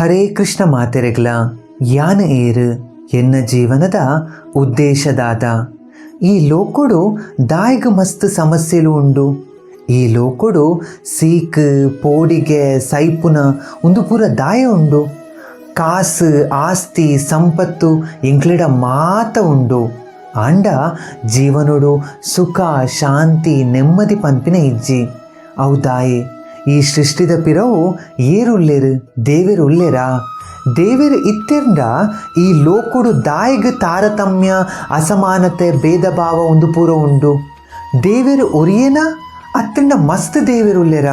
ಹರೇ ಕೃಷ್ಣ ಮಾತೆರೆಗ್ಲ ಯಾನ ಏರು ಎನ್ನ ಜೀವನದ ಉದ್ದೇಶದಾದ. ಈ ಲೋಕೊಡು ದಾಯಿಗ ಮಸ್ತ್ ಸಮಸ್ಯೆಲು ಉಂಡು. ಈ ಲೋಕೊಡು ಸೀಕ್, ಪೋಡಿಗೆ, ಸೈಪುನ ಒಂದು ಪೂರ ದಾಯ ಉಂಡು. ಕಾಸು, ಆಸ್ತಿ, ಸಂಪತ್ತು ಇಂಕ್ಲಿಡ ಮಾತ ಉಂಡು. ಆಂಡ ಜೀವನುಡು ಸುಖ, ಶಾಂತಿ, ನೆಮ್ಮದಿ ಪಂಪಿನ ಇಜ್ಜಿ ಅವು ದಾಯೆ. ಈ ಸೃಷ್ಟಿದ ಪಿರವು ಏರುಲ್ಲೆರು ದೇವರು ಇತ್ತೆಂಡ ಈ ಲೋಕುಡು ದಾಯಗ ತಾರತಮ್ಯ, ಅಸಮಾನತೆ ಭೇದ ಭಾವ ಒಂದು ಪೂರ ಉಂಡು. ದೇವರು ಒರಿಯೇನ? ಅತ್ತಂಡ ಮಸ್ತ್ ದೇವೆರು ಉಲ್ಲೆರ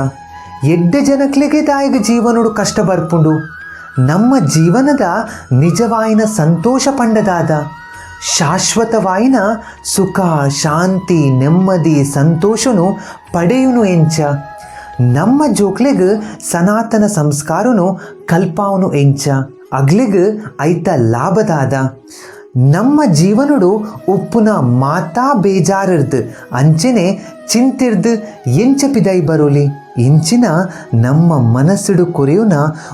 ಎಡ್ಡೆ ಜನಕ್ಲೆಗೆ ದಾಯಿಗ್ ಜೀವನೋಡು ಕಷ್ಟ ಬರ್ಪುಂಡು. ನಮ್ಮ ಜೀವನದ ನಿಜವಾಯಿನ ಸಂತೋಷ ಪಂಡದಾದ ಶಾಶ್ವತವಾಯಿನ ಸುಖ, ಶಾಂತಿ, ನೆಮ್ಮದಿ, ಸಂತೋಷನು ಪಡೆಯುನು ಎಂಚ. ನಮ್ಮ ಜೋಕ್ಲೆಗ್ ಸನಾತನ ಸಂಸ್ಕಾರನು ಕಲ್ಪಾವನು ಎಂಚ, ಅಗ್ಲೆಗ್ ಐತ ಲಾಭದಾದ. ನಮ್ಮ ಜೀವನಡು ಉಪ್ಪುನ ಮಾತಾ ಬೇಜಾರರ್ದು, ಅಂಚೆನೆ ಚಿಂತಿರ್ದು ಎಂಚ ಪಿದೈ ಬರೋಲಿ? ಇಂಚಿನ ನಮ್ಮ ಮನಸ್ಸಿಡು ಕೊರೆಯುನ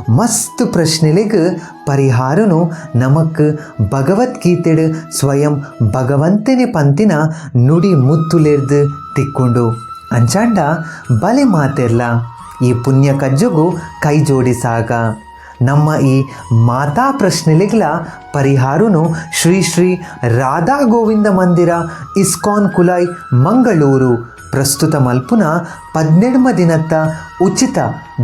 ಮಸ್ತ್ ಪ್ರಶ್ನೆಲೆಗ್ ಪರಿಹಾರನು ನಮಕ್ ಭಗವದ್ಗೀತೆಡು ಸ್ವಯಂ ಭಗವಂತನೇ ಪಂತಿನ ನುಡಿ ಮುತ್ತುಲೆರ್ದು ತಿಕ್ಕೊಂಡು. ಅಂಚಾಂಡ ಬಲೆ ಮಾತೆಲ್ಲ ಈ ಪುಣ್ಯ ಕಜ್ಜುಗೂ ಕೈ ಜೋಡಿಸಾಗ ನಮ್ಮ ಈ ಮಾತಾ ಪ್ರಶ್ನೆಲೆಗಳ ಪರಿಹಾರನು ಶ್ರೀ ಶ್ರೀ ರಾಧಾ ಗೋವಿಂದ ಮಂದಿರ, ಇಸ್ಕಾನ್ ಕುಲಾಯ್, ಮಂಗಳೂರು. ಪ್ರಸ್ತುತ ಮಲ್ಪುನ ಪದ್ನೆಡ್ಮ ದಿನತ್ತ ಉಚಿತ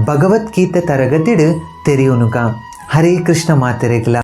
ಭಗವದ್ಗೀತೆ ತರಗತಿಡು ತೆರೆಯುನುಗ. ಹರೇ ಕೃಷ್ಣ ಮಾತೆರೆಗ್ಲ.